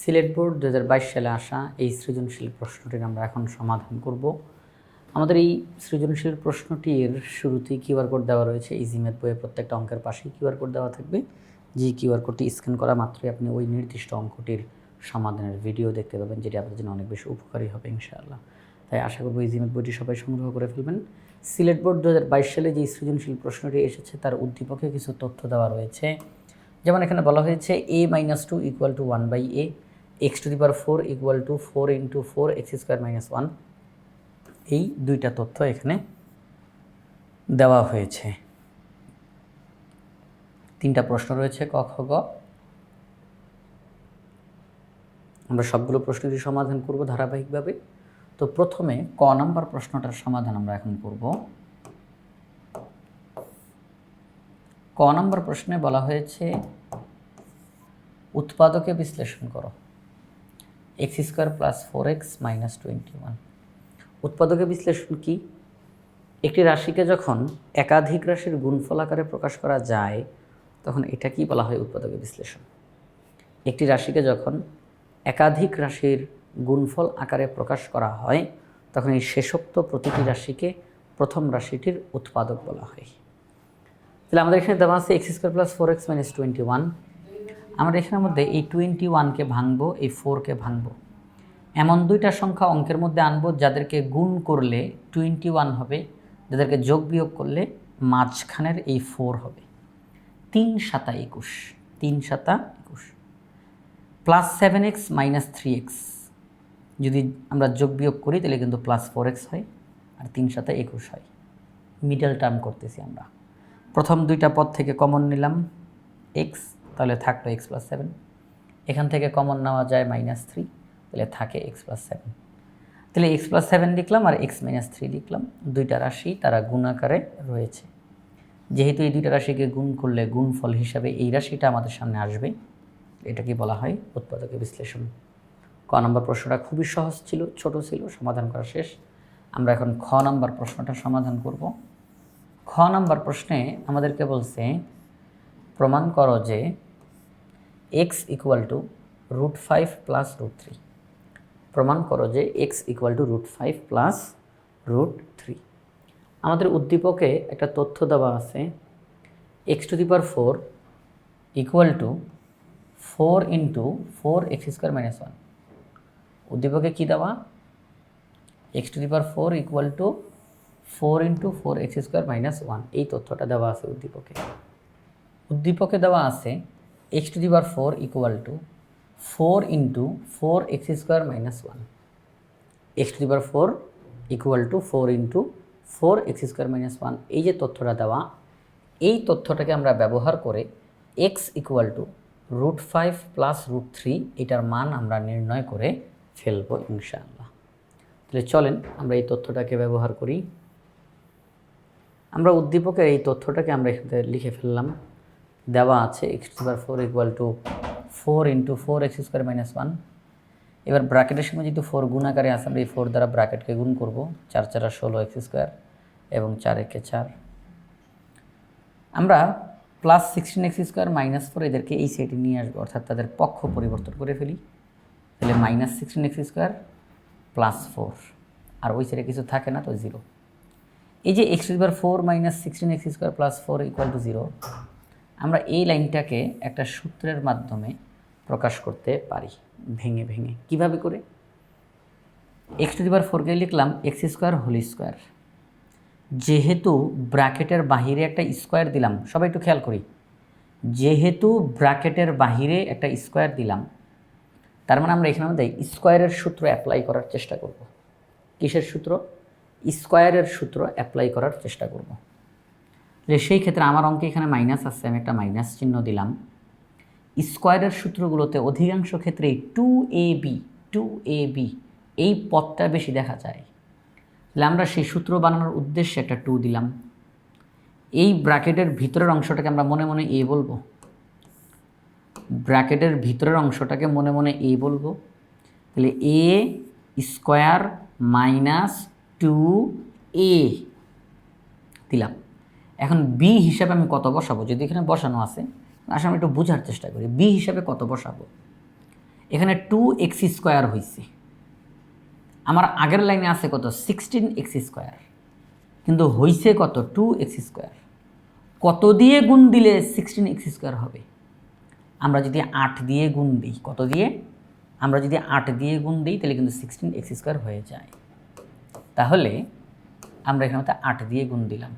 Sylhet board দু হাজার বাইশ সালে আসা এই সৃজনশীল প্রশ্নটির আমরা এখন সমাধান করব। আমাদের এই সৃজনশীল প্রশ্নটির শুরুতেই কিউআর কোড দেওয়া রয়েছে, এই জিমের বইয়ে প্রত্যেকটা অঙ্কের পাশেই কিউআর কোড দেওয়া থাকবে। যে কিউআর কোডটি স্ক্যান করা মাত্রই আপনি ওই নির্দিষ্ট অঙ্কটির সমাধানের ভিডিও দেখতে পাবেন, যেটি আপনাদের জন্য অনেক বেশি উপকারী হবে, ইনশাআল্লাহ। তাই আশা করব এই জিমের বইটি সবাই সংগ্রহ করে ফেলবেন। সিলেট বোর্ড দু হাজার বাইশ সালে যে সৃজনশীল প্রশ্নটি এসেছে, তার উদ্দীপকে কিছু তথ্য দেওয়া রয়েছে। যেমন এখানে বলা হয়েছে a minus two equal to one by a x to the power four equal to four into four x square minus one এই দুইটা তথ্য এখানে দেওয়া হয়েছে। তিনটা প্রশ্ন রয়েছে ক, খ, গ। আমরা সবগুলো প্রশ্নেরই সমাধান করব ধারাবাহিকভাবে। তো প্রথমে ক নাম্বার প্রশ্নটার সমাধান আমরা এখন করব। ক নম্বর প্রশ্নে বলা হয়েছে, উৎপাদকে বিশ্লেষণ করো। X square plus four x minus twenty one. উৎপাদকে বিশ্লেষণ কি? একটি রাশিকে যখন একাধিক রাশির গুণফল আকারে প্রকাশ করা যায়, তখন এটা কি বলা হয় উৎপাদকে বিশ্লেষণ? একটি রাশিকে যখন একাধিক রাশির গুণফল আকারে প্রকাশ করা হয়, তখন এই শেষোক্ত প্রতিটি রাশিকে প্রথম রাশিটির উৎপাদক বলা হয়। তাহলে আমাদের এখানে দেওয়া আছে x square plus four x minus twenty one. আমরা এখানের মধ্যে এই টোয়েন্টি ওয়ানকে ভাঙবো, এই ফোরকে ভাঙবো। এমন দুইটা সংখ্যা অঙ্কের মধ্যে আনব যাদেরকে গুণ করলে টোয়েন্টি ওয়ান হবে, যাদেরকে যোগ বিয়োগ করলে মাঝখানের এই ফোর হবে। তিন সাতা একুশ, তিন সাতা একুশ। Plus seven x minus three x যদি আমরা যোগ বিয়োগ করি তাহলে কিন্তু প্লাস ফোর এক্স হয়, আর তিন সাথে একুশ হয়। মিডল টার্ম করতেছি আমরা। প্রথম দুইটা পদ থেকে কমন নিলাম এক্স তাহলে থাকল এক্স প্লাস সেভেন এখান থেকে কমন নেওয়া যায় মাইনাস থ্রি তাহলে থাকে এক্স প্লাস সেভেন তাহলে এক্স প্লাস সেভেন লিখলাম আর এক্স মাইনাস থ্রি লিখলাম। দুইটা রাশি তারা গুণ আকারে রয়েছে। যেহেতু এই দুইটা রাশিকে গুণ করলে গুণফল হিসাবে এই রাশিটা আমাদের সামনে আসবে এটাকে বলা হয়? উৎপাদকে বিশ্লেষণ। ক নম্বর প্রশ্নটা খুবই সহজ ছিল, ছোট ছিল, সমাধান করা শেষ। আমরা এখন খ নম্বর প্রশ্নটা সমাধান করব। খ নম্বর প্রশ্নে আমাদেরকে বলছে, প্রমাণ করো যে x equal to root five plus root three প্রমাণ করো যে x equal to root five plus root three আমাদের উদ্দীপকে একটা তথ্য দেওয়া আছে x to the power four equal to four into four x square minus one উদ্দীপকে কী দেওয়া? X to the power four equal to four into four x square minus one এই তথ্যটা দেওয়া আছে উদ্দীপকে। উদ্দীপকে দেওয়া আছে x to the power four equal to four into four x square minus one x to the power four equal to four into four x square minus one এই যে তথ্যটা দেওয়া, এই তথ্যটাকে আমরা ব্যবহার করে x equal to root five plus root three এটার মান আমরা নির্ণয় করে ফেলব ইনশাআল্লাহ। তাহলে চলেন আমরা এই তথ্যটাকে ব্যবহার করি। আমরা উদ্দীপকের এই তথ্যটাকে আমরা এখানে লিখে ফেললাম। দেওয়া আছে x square four equal to four into four x square minus one এবার ব্র্যাকেটের সময় যেহেতু ফোর গুণ আকারে আছে, আমরা এই ফোর দ্বারা ব্র্যাকেটকে গুণ করব। চার চারা ষোলো এক্স স্কোয়ার এবং চার একে চার। আমরা plus sixteen x square minus four এদেরকে এই সাইডে নিয়ে আসব, অর্থাৎ তাদের পক্ষ পরিবর্তন করে ফেলি। তাহলে minus sixteen x square plus four আর ওই সাইডে কিছু থাকে না, তো জিরো এই যে x square four minus sixteen x square plus four equal to zero আমরা এই লাইনটাকে একটা সূত্রের মাধ্যমে প্রকাশ করতে পারি। ভেঙে ভেঙে। কীভাবে করে? এক্স টু দিবার ফোরকে লিখলাম এক্স স্কোয়ার হোল স্কোয়ার যেহেতু ব্র্যাকেটের বাহিরে একটা স্কোয়ার দিলাম, সবাই একটু খেয়াল করি। যেহেতু ব্র্যাকেটের বাহিরে একটা স্কোয়ার দিলাম, তার মানে আমরা এখানে মধ্যে স্কোয়ারের সূত্র অ্যাপ্লাই করার চেষ্টা করব। কিসের সূত্র? স্কোয়ারের সূত্র অ্যাপ্লাই করার চেষ্টা করব। যে সেই ক্ষেত্রে আমার অঙ্কে এখানে মাইনাস আছে, আমি একটা মাইনাস চিহ্ন দিলাম। স্কোয়ারের সূত্রগুলোতে অধিকাংশ ক্ষেত্রেই two a b two a b এই পথটা বেশি দেখা যায়। তাহলে আমরা সেই সূত্র বানানোর উদ্দেশ্যে একটা টু দিলাম। এই ব্র্যাকেটের ভিতরের অংশটাকে আমরা মনে মনে এ বলব। ব্র্যাকেটের ভিতরের অংশটাকে মনে মনে এ বলব। তাহলে a square minus two a দিলাম। এখন বি হিসাবে আমি কত বসাবো? যদি এখানে বসানো আছে, আসলে আমি একটু বোঝার চেষ্টা করি। বি হিসাবে কত বসাবো? এখানে টু এক্স স্কোয়ার হয়েছে আমার আগের লাইনে আছে কত? সিক্সটিন এক্স স্কোয়ার কিন্তু হইছে কত? টু এক্স স্কোয়ার কত দিয়ে গুণ দিলে সিক্সটিন এক্স স্কোয়ার হবে? আমরা যদি আট দিয়ে গুণ দিই, কত দিয়ে? আমরা যদি আট দিয়ে গুণ দিই, তাহলে কিন্তু সিক্সটিন এক্স স্কোয়ার হয়ে যায়। তাহলে আমরা এখানে আট দিয়ে গুণ দিলাম।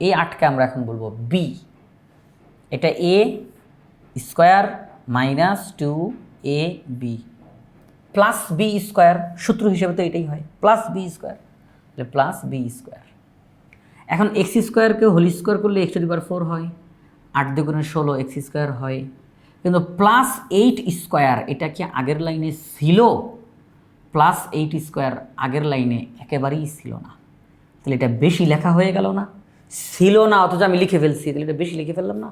এই আটকে আমরা এখন বলব বি এটা a square minus two a b plus b square সূত্র হিসেবে তো এটাই হয়। প্লাস বি স্কোয়ার তাহলে প্লাস বি স্কোয়ার এখন এক্স স্কোয়ারকে হোল স্কোয়ার করলে এক্স টু ফোর হয়। আট দুগুণে ষোলো এক্স স্কোয়ার হয়। কিন্তু প্লাস এইট স্কোয়ার এটা কি আগের লাইনে ছিল। প্লাস এইট স্কোয়ার আগের লাইনে একেবারেই ছিল না। তাহলে এটা বেশি লেখা হয়ে গেল না। ছিল না, অথচ আমি লিখে ফেলছি, তাহলে এটা বেশি লিখে ফেললাম না।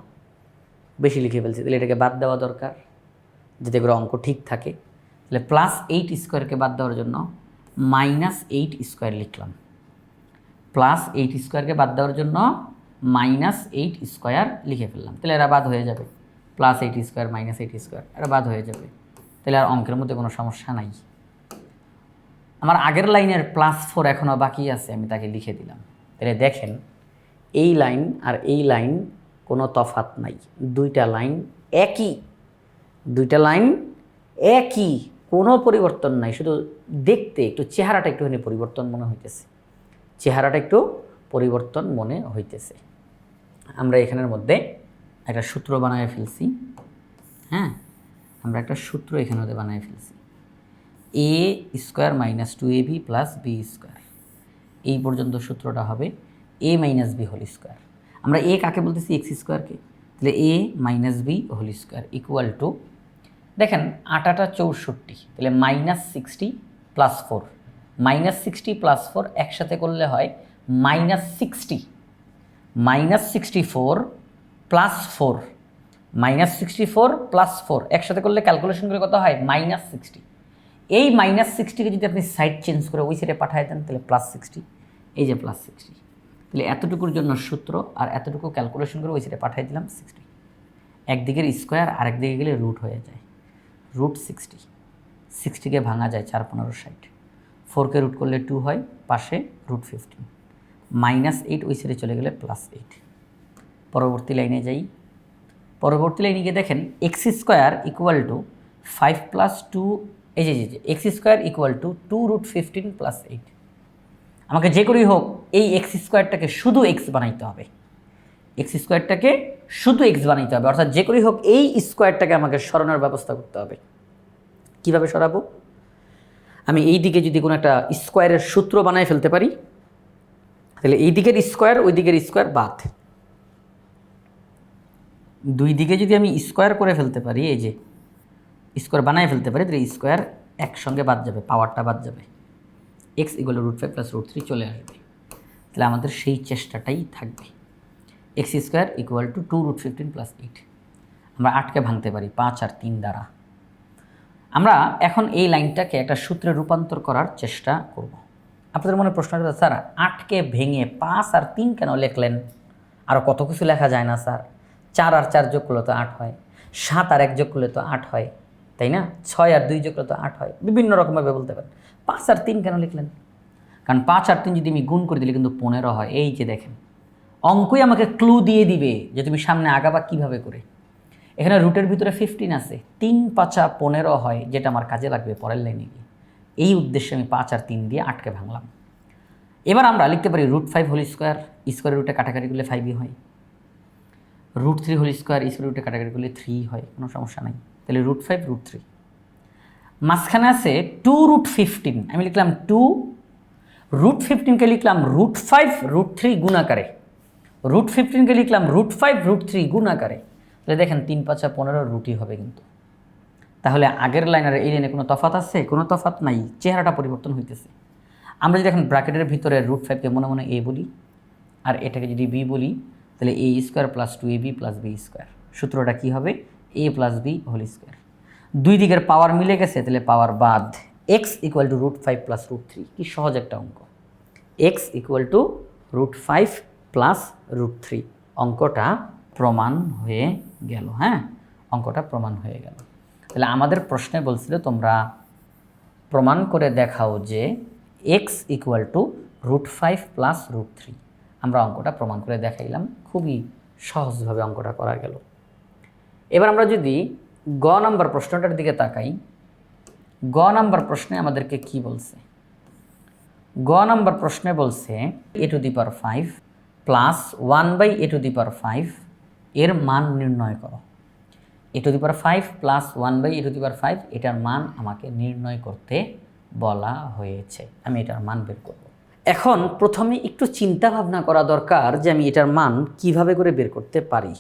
বেশি লিখে ফেলছি, তাহলে এটাকে বাদ দেওয়া দরকার, যাতে করে অঙ্ক ঠিক থাকে। তাহলে প্লাস এইট স্কোয়ারকে বাদ দেওয়ার জন্য মাইনাস এইট স্কোয়ার লিখলাম। প্লাস এইট স্কোয়ারকে বাদ দেওয়ার জন্য মাইনাস এইট স্কোয়ার লিখে ফেললাম। তাহলে এরা বাদ হয়ে যাবে। Plus eight square minus eight square এরা বাদ হয়ে যাবে। তাহলে আর অঙ্কের মধ্যে কোনো সমস্যা নাই। আমার আগের লাইনের প্লাস ফোর এখনও বাকি আছে, আমি তাকে লিখে দিলাম। তাহলে দেখেন এই লাইন আর এই লাইন কোনো তফাত নাই। দুইটা লাইন একই। দুইটা লাইন একই। কোনো পরিবর্তন নাই। শুধু দেখতে একটু চেহারাটা একটুখানি পরিবর্তন মনে হইতেছে। চেহারাটা একটু পরিবর্তন মনে হইতেছে। আমরা এখানের মধ্যে একটা সূত্র বানায় ফেলছি। হ্যাঁ? আমরা একটা সূত্র এখানে মধ্যে বানায় ফেলছি। A square minus two a b plus b square. এই পর্যন্ত সূত্রটা হবে a minus b whole square আমরা এ কাকে বলতেছি? এক্স স্কোয়ারকে তাহলে a minus b whole square equal to দেখেন আটাটা চৌষট্টি, তাহলে minus sixty plus four minus sixty plus four একসাথে করলে হয় minus sixty minus sixty four plus four minus sixty four plus four একসাথে করলে ক্যালকুলেশন করে কত হয়? মাইনাস সিক্সটি এই মাইনাস সিক্সটিকে যদি আপনি সাইড চেঞ্জ করে ওই সাইডে পাঠায় দেন, তাহলে প্লাস সিক্সটি এই যে প্লাস সিক্সটি তাহলে এতটুকুর জন্য সূত্র আর এতটুকু ক্যালকুলেশন করে ওই সাইডে পাঠিয়ে দিলাম সিক্সটি একদিকের স্কোয়ার আরেকদিকে গেলে রুট হয়ে যায়। রুট সিক্সটি সিক্সটিকে ভাঙা যায় চার পনেরো ষাট। ফোরকে রুট করলে টু হয়, পাশে রুট ফিফটিন মাইনাস এইট ওই সাইডে চলে গেলে প্লাস এইট পরবর্তী লাইনে যাই। পরবর্তী লাইনে গিয়ে দেখেন x square equal to five plus two এই যে x square equal to two root fifteen plus eight আমাকে যে করেই হোক, এই এক্স স্কোয়ারটাকে শুধু এক্স বানাইতে হবে। এক্স স্কোয়ারটাকে শুধু এক্স বানাইতে হবে, অর্থাৎ যে করেই হোক, এই স্কোয়ারটাকে আমাকে সরানোর ব্যবস্থা করতে হবে। কীভাবে সরাবো? আমি এই দিকে যদি কোনো একটা স্কোয়ারের সূত্র বানায় ফেলতে পারি, তাহলে এই দিকের স্কোয়ার, ওই দিকের স্কোয়ার বাদ। দুই দিকে যদি আমি স্কোয়ার করে ফেলতে পারি, এই যে স্কোয়ার বানায় ফেলতে পারি, তাহলে স্কোয়ার একসঙ্গে বাদ যাবে, পাওয়ারটা বাদ যাবে। X equal root five plus root three চলে আসবে। তাহলে আমাদের সেই চেষ্টাটাই থাকবে। X square equal to two root fifteen plus eight. আমরা আটকে ভাঙতে পারি পাঁচ আর তিন দ্বারা। আমরা এখন এই লাইনটাকে একটা সূত্রে রূপান্তর করার চেষ্টা করব। আপনাদের মনে প্রশ্ন আছে স্যার, আটকে ভেঙে পাঁচ আর তিন কেন লিখলেন? আরও কত কিছু লেখা যায় না, স্যার। চার আর চার যোগ করলে তো আট হয়। সাত আর এক যোগ করলে তো আট হয়। তাই না? ছয় আর দুই যোগ করলে তো আট হয়। বিভিন্ন রকমভাবে বলতে পারেন। পাঁচ আর তিন কেন লিখলেন? কারণ পাঁচ আর তিন যদি আমি গুণ করে দিলে কিন্তু পনেরো হয়। এই যে দেখেন, অঙ্কই আমাকে ক্লু দিয়ে দিবে যে তুমি সামনে আগাবা কীভাবে করে। এখানে রুটের ভিতরে ফিফটিন আছে। তিন পাঁচা পনেরো হয়, যেটা আমার কাজে লাগবে পরের লাইনে গিয়ে। এই উদ্দেশ্যে আমি পাঁচ আর তিন দিয়ে আটকে ভাঙলাম। এবার আমরা লিখতে পারি root five whole square square রুটে কাটাকাটি করলে ফাইভই হয়। Root three whole square square রুটে কাটাকাটি করলে থ্রি হয়, কোনো সমস্যা নাই। তাহলে রুট ফাইভ রুট থ্রি মাঝখানে আছে টু রুট ফিফটিন আমি লিখলাম টু রুট ফিফটিনকে লিখলাম রুট ফাইভ রুট থ্রি গুণাকারে রুট ফিফটিনকে লিখলাম রুট ফাইভ রুট থ্রি গুণাকারে তাহলে দেখেন তিন, পাঁচা পনেরো রুটই হবে কিন্তু। তাহলে আগের লাইন আর এই লাইনে কোনো তফাত আছে? কোনো তফাত নাই, চেহারাটা পরিবর্তন হইতেছে। আমরা যদি এখন ব্র্যাকেটের ভিতরে রুট ফাইভকে মনে মনে এ বলি, আর এটাকে যদি বি বলি, তাহলে a square plus two a b plus b square সূত্রটা কী হবে? A plus b whole square দুই দিকের পাওয়ার মিলে গেছে, তাহলে পাওয়ার বাদ। X equal to root five plus root three কি সহজ একটা অঙ্ক। X equal to root five plus root three অঙ্কটা প্রমাণ হয়ে গেল হ্যাঁ? অঙ্কটা প্রমাণ হয়ে গেল। তাহলে আমাদের প্রশ্নে বলছিল, তোমরা প্রমাণ করে দেখাও যে x equal to root five plus root three আমরা অঙ্কটা প্রমাণ করে দেখাইলাম, খুবই সহজভাবে অঙ্কটা করা গেল। এবার আমরা যদি গ নাম্বার প্রশ্নটার দিকে তাকাই। গ নাম্বার প্রশ্নে আমাদেরকে কি বলছে? গ নাম্বার প্রশ্নে বলছে, a to the power five plus one by a to the power five এর মান নির্ণয় করো। A to the power five plus one by a to the power five এটার মান আমাকে নির্ণয় করতে বলা হয়েছে। আমি এটার মান বের করব। এখন প্রথমে একটু চিন্তা ভাবনা করা দরকার যে আমি এটার মান কীভাবে করে বের করতে পারি।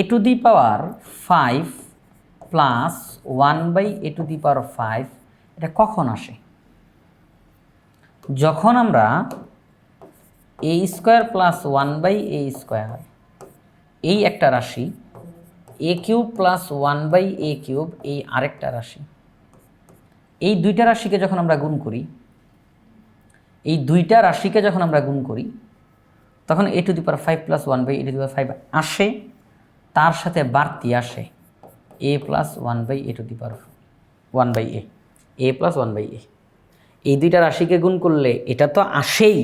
A to the power five plus one by a to the power five এটা কখন আসে? যখন আমরা a square plus one by a square এই একটা রাশি a cube plus one by a cube এই আরেকটা রাশি। এই দুইটা রাশিকে যখন আমরা গুণ করি, এই দুইটা রাশিকে যখন আমরা গুণ করি, তখন a to the power five plus one by a to the power five আসে। তার সাথে বাড়তি আসে a plus one by a to the power one by a a plus one by a এই দুইটা রাশিকে গুণ করলে এটা তো আসেই,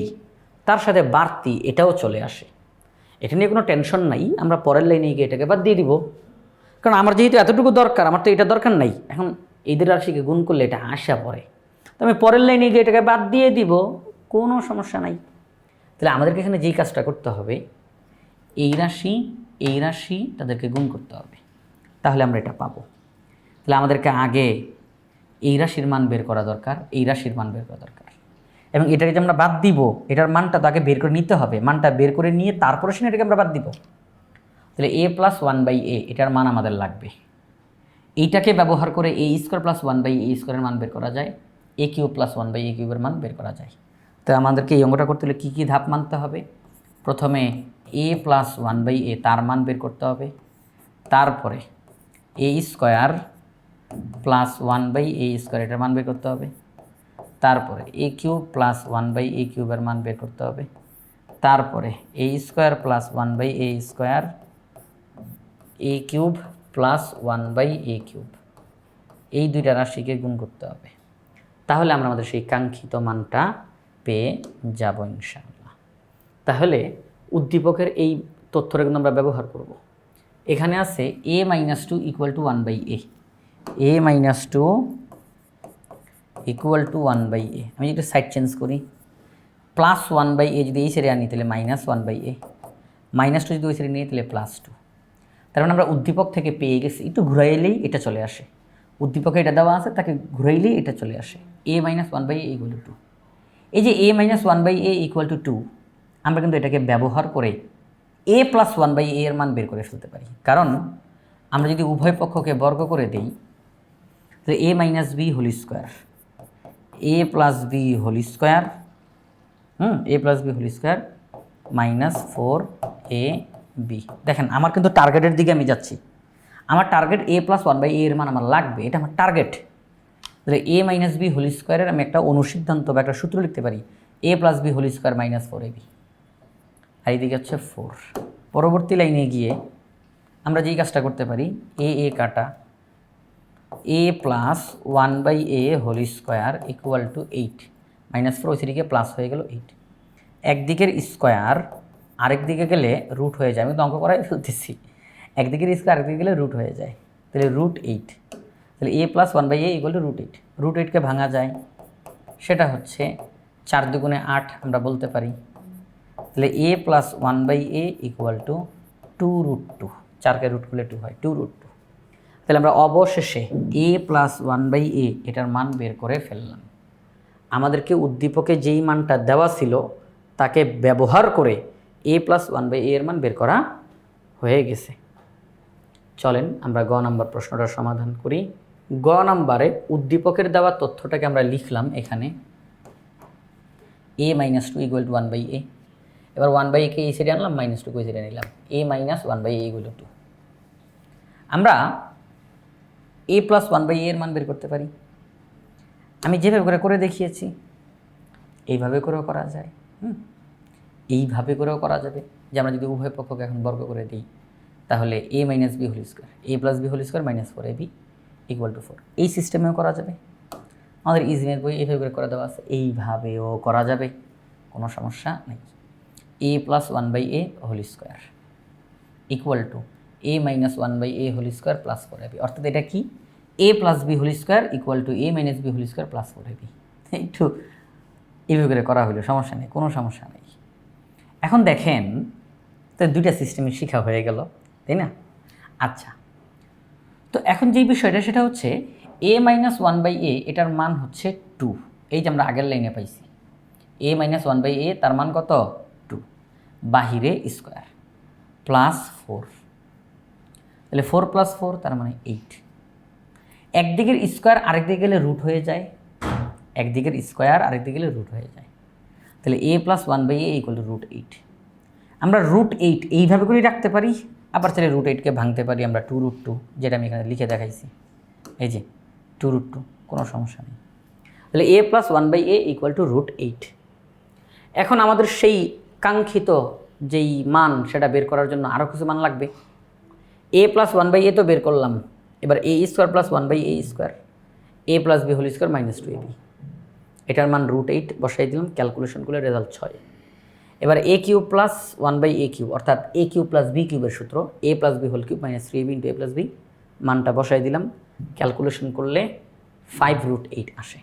তার সাথে বাড়তি এটাও চলে আসে। এটা নিয়ে কোনো টেনশন নাই, আমরা পরের লাইনে গিয়ে এটাকে বাদ দিয়ে দিব। কারণ আমার যেহেতু এতটুকু দরকার, আমার তো এটা দরকার নাই। এখন এই দুই রাশিকে গুণ করলে এটা আসা পড়ে তো আমি পরের লাইনে গিয়ে এটাকে বাদ দিয়ে দিব, কোনো সমস্যা নাই। তাহলে আমাদেরকে এখানে যেই কাজটা করতে হবে, এই রাশি এই রাশি তাদেরকে গুণ করতে হবে। তাহলে আমরা এটা পাবো। তাহলে আমাদেরকে আগে এই রাশির মান বের করা দরকার, এই রাশির মান বের করা দরকার। এবং এটাকে যে আমরা বাদ দিব, এটার মানটা তাকে বের করে নিতে হবে। মানটা বের করে নিয়ে তারপরে সে এটাকে আমরা বাদ দিব। তাহলে a plus one by a এটার মান আমাদের লাগবে। এইটাকে ব্যবহার করে a square plus one by a স্কোয়ারের মান বের করা যায়। A cube plus one by a কিউবের মান বের করা যায়। তো আমাদেরকে এই অঙ্কটা করতে হলে কী কী ধাপ মানতে হবে? প্রথমে a plus one by a তার মান বের করতে হবে। তারপরে a square plus one by a square এটার মান বের করতে হবে। তারপরে a cube plus one by a কিউবের মান বের করতে হবে। তারপরে a square plus one by a square a cube plus one by a cube এই দুইটা রাশিকে গুণ করতে হবে। তাহলে আমরা আমাদের সেই কাঙ্ক্ষিত মানটা পেয়ে যাব ইনশাআল্লাহ। তাহলে উদ্দীপকের এই তথ্যটা কিন্তু আমরা ব্যবহার করব। এখানে আছে a minus two equal to one by a a minus two equal to one by a আমি যদি সাইড চেঞ্জ করি প্লাস ওয়ান বাই এ যদি এই সেরে আনি, তাহলে minus one by a minus two যদি ওই সেরে নিই, তাহলে প্লাস টু তার মানে আমরা উদ্দীপক থেকে পেয়ে গেছি, একটু ঘুরাইলেই এটা চলে আসে। উদ্দীপকে এটা দেওয়া আছে, তাকে ঘুরাইলেই এটা চলে আসে। A minus one by a equal to two এই যে a minus one by a equal to two আমরা কিন্তু এটাকে ব্যবহার করে a plus one by a এর মান বের করে ফেলতে পারি। কারণ আমরা যদি উভয় পক্ষকে বর্গ করে দিই তাহলে a minus b whole square a plus b whole square hmm a plus b whole square minus four a b দেখেন, আমার কিন্তু টার্গেটের দিকে আমি যাচ্ছি। আমার target a plus one by a এর মান আমার লাগবে, এটা আমার টার্গেট তাহলে এ মাইনাস বি হোল স্কোয়ারের আমি একটা অনুসিদ্ধান্ত বা একটা সূত্র লিখতে পারি। A plus b whole square minus four a b আর এইদিকে হচ্ছে ফোর পরবর্তী লাইনে গিয়ে আমরা যেই কাজটা করতে পারি এ এ কাটা a plus one by a whole square equal to eight minus four ওই দিকে প্লাস হয়ে গেল এইট একদিকের স্কোয়ার আরেক দিকে গেলে রুট হয়ে যায়। আমি তো অঙ্ক করাই ফেলতেছি। একদিকের স্কোয়ার আরেকদিকে গেলে রুট হয়ে যায়। তাহলে রুট এইট তাহলে a plus one by a equal to root eight root এইটকে ভাঙা যায়। সেটা হচ্ছে চার দুগুণে আট আমরা বলতে পারি। তাহলে a plus one by a equal to two root two চারকে root করলে টু হয় টু রুট টু তাহলে আমরা অবশেষে a plus one by a এটার মান বের করে ফেললাম। আমাদেরকে উদ্দীপকে যেই মানটা দেওয়া ছিল, তাকে ব্যবহার করে a plus one by a এর মান বের করা হয়ে গেছে। চলেন আমরা গ নাম্বার প্রশ্নটার সমাধান করি। গ নাম্বারে উদ্দীপকের দেওয়া তথ্যটাকে আমরা লিখলাম এখানে। A minus two equal to one by a এবার ওয়ান বাই একে এই সাইডে আনলাম মাইনাস টু এই সাইডে নিলাম। A minus one by a equal to আমরা এ প্লাস ওয়ান বাই এর মান বের করতে পারি। আমি যেভাবে করে করে দেখিয়েছি, এইভাবে করেও করা যায়, হুম? এইভাবে করেও করা যাবে। যে আমরা যদি উভয় পক্ষকে এখন বর্গ করে দিই, তাহলে a minus b whole square a plus b whole square minus four a b equal to four এই সিস্টেমেও করা যাবে। আমাদের ইজিমের বই এইভাবে করে করে দেওয়া আছে। এইভাবেও করা যাবে। কোনো সমস্যা নেই। A plus one by a whole square equal to a minus one by a whole square plus four a b অর্থাৎ এটা কি? A plus b whole square equal to a minus b whole square plus four a b একটু এইভাবে করে করা হলো সমস্যা নেই, কোনো সমস্যা নেই। এখন দেখেন, তো দুইটা সিস্টেমে শেখা হয়ে গেল, তাই না? আচ্ছা তো এখন যেই বিষয়টা, সেটা হচ্ছে a minus one by a এটার মান হচ্ছে টু এই যে আমরা আগের লাইনে পাইছি। A minus one by a তার মান কত? বাহিরে স্কোয়ার প্লাস ফোর তাহলে ফোর প্লাস ফোর তার মানে এইট একদিকের স্কোয়ার আরেকদিকে গেলে রুট হয়ে যায়, একদিকের স্কোয়ার আরেকদিকে গেলে রুট হয়ে যায়। তাহলে a plus one by a equal to root eight আমরা রুট এইট এইভাবে করেই রাখতে পারি, আবার চাইলে রুট এইটকে ভাঙতে পারি আমরা টু রুট টু যেটা আমি এখানে লিখে দেখাইছি। এই যে টু রুট টু কোনো সমস্যা নেই। তাহলে a plus one by a equal to root eight এখন আমাদের সেই কাঙ্ক্ষিত যেই মান সেটা বের করার জন্য আরও কিছু মান লাগবে। A plus one by a তো বের করলাম। এবার a square plus one by a square a plus b whole square minus two a b এটার মান রুট এইট বসাই দিলাম ক্যালকুলেশন করলে রেজাল্ট ছয়। এবার a cube plus one by a cube অর্থাৎ এ কিউব প্লাস বি কিউবের সূত্র a plus b whole cube minus three b into a plus b মানটা বসাই দিলাম। ক্যালকুলেশন করলে ফাইভ রুট এইট আসে।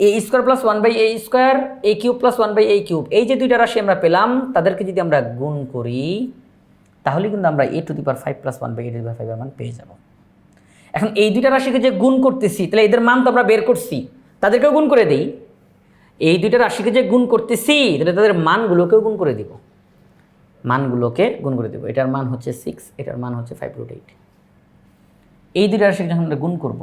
A square plus one by a square a cube plus one by a cube এই যে দুইটা রাশি আমরা পেলাম, তাদেরকে যদি আমরা গুণ করি, তাহলে কিন্তু আমরা a to the power five plus one by a to the power ফাইভের মান পেয়ে যাব। এখন এই দুইটা রাশিকে যে গুণ করতেছি, তাহলে এদের মান তো আমরা বের করছি, তাদেরকেও গুণ করে দিই। এই দুইটা রাশিকে যে গুণ করতেছি, তাহলে তাদের মানগুলোকেও গুণ করে দিব। মানগুলোকে গুণ করে দেবো। এটার মান হচ্ছে সিক্স এটার মান হচ্ছে ফাইভ রুট এইট এই দুইটা রাশিকে যখন আমরা গুণ করব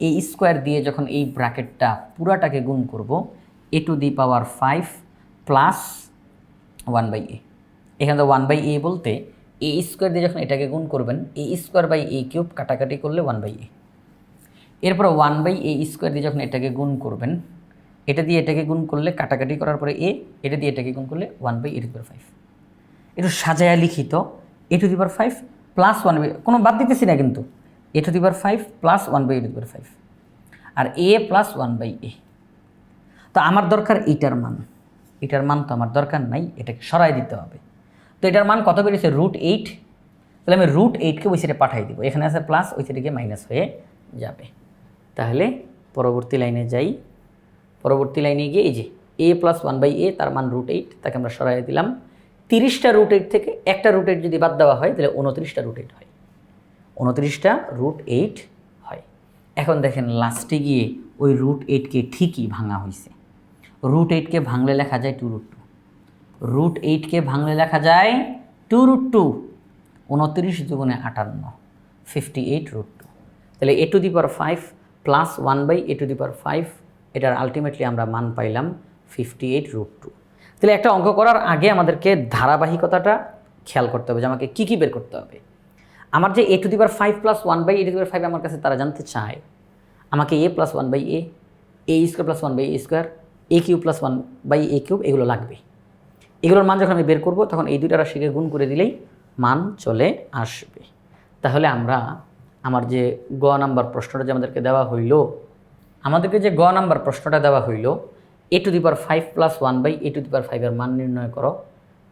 এই স্কোয়ার দিয়ে যখন এই ব্র্যাকেটটা পুরাটাকে গুণ করব a to the power five plus one by a এখানে ওয়ান বাই এ বলতে এ স্কোয়ার দিয়ে যখন এটাকে গুণ করবেন a square by a cube কাটাকাটি করলে ওয়ান বাই এ এরপর ওয়ান বাই এ স্কোয়ার দিয়ে যখন এটাকে গুণ করবেন, এটা দিয়ে এটাকে গুণ করলে কাটাকাটি করার পরে এ এটা দিয়ে এটাকে গুণ করলে one by a to power five একটু সাজায়া লিখিত a to the power five plus one by কোনো বাদ দিতেছি না কিন্তু। A to the power five plus one by a to the power five R a plus one by a তো আমার দরকার এইটার মান। এটার মান তো আমার দরকার নাই, এটাকে সরাই দিতে হবে। তো এটার মান কত বেরিয়েছে রুট এইট তাহলে আমি রুট এইটকে ওই সাইডে পাঠাই দিব। এখানে আছে প্লাস ওই সাইডে গিয়ে মাইনাস হয়ে যাবে। তাহলে পরবর্তী লাইনে যাই। পরবর্তী লাইনে গিয়ে এই যে a plus one by a তার মান রুট এইট তাকে আমরা সরাই দিলাম। তিরিশটা রুট এইট থেকে একটা রুট এইট যদি বাদ দেওয়া হয়, তাহলে উনত্রিশটা রুট এইট হয়। উনত্রিশটা রুট এইট হয়। এখন দেখেন লাস্টে গিয়ে ওই রুট এইটকে ঠিকই ভাঙা হয়েছে রুট এইটকে ভাঙলে লেখা যায় টু রুট টু রুট এইটকে ভাঙলে লেখা যায় টু রুট টু উনত্রিশ দুগুণে আটান্ন ফিফটি এইট রুট টু তাহলে a to the power five plus one by a to the power five এটার আলটিমেটলি আমরা মান পাইলাম ফিফটি এইট রুট টু তাহলে একটা অঙ্ক করার আগে আমাদেরকে ধারাবাহিকতাটা খেয়াল করতে হবে যে আমাকে কী কী বের করতে হবে। আমার যে a to the power five plus one by a to the power five আমার কাছে তারা জানতে চায়, আমাকে a plus one by a a square plus one by a square a cube plus one by a cube এগুলো লাগবে। এগুলোর মান যখন আমি বের করব, তখন এই দুইটা রাশিকে গুণ করে দিলেই মান চলে আসবে। তাহলে আমরা আমার যে গ নাম্বার প্রশ্নটা যে আমাদেরকে দেওয়া হইল, আমাদেরকে যে গ নাম্বার প্রশ্নটা দেওয়া হইল a to the five plus one by a to the ফাইভের মান নির্ণয় করো।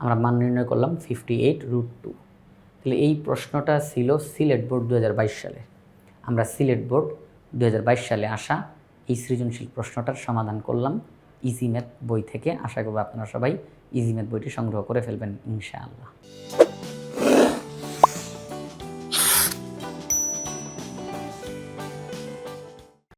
আমরা মান নির্ণয় করলাম ফিফটি এইট রুট টু তাহলে এই প্রশ্নটা ছিল সিলেট বোর্ড দু হাজার বাইশ সালে। আমরা সিলেট বোর্ড দু হাজার বাইশ সালে আসা এই সৃজনশীল প্রশ্নটার সমাধান করলাম ইজি ম্যাথ বই থেকে। আশা করব আপনারা সবাই ইজি ম্যাথ বইটি সংগ্রহ করে ফেলবেন, ইনশাআল্লাহ।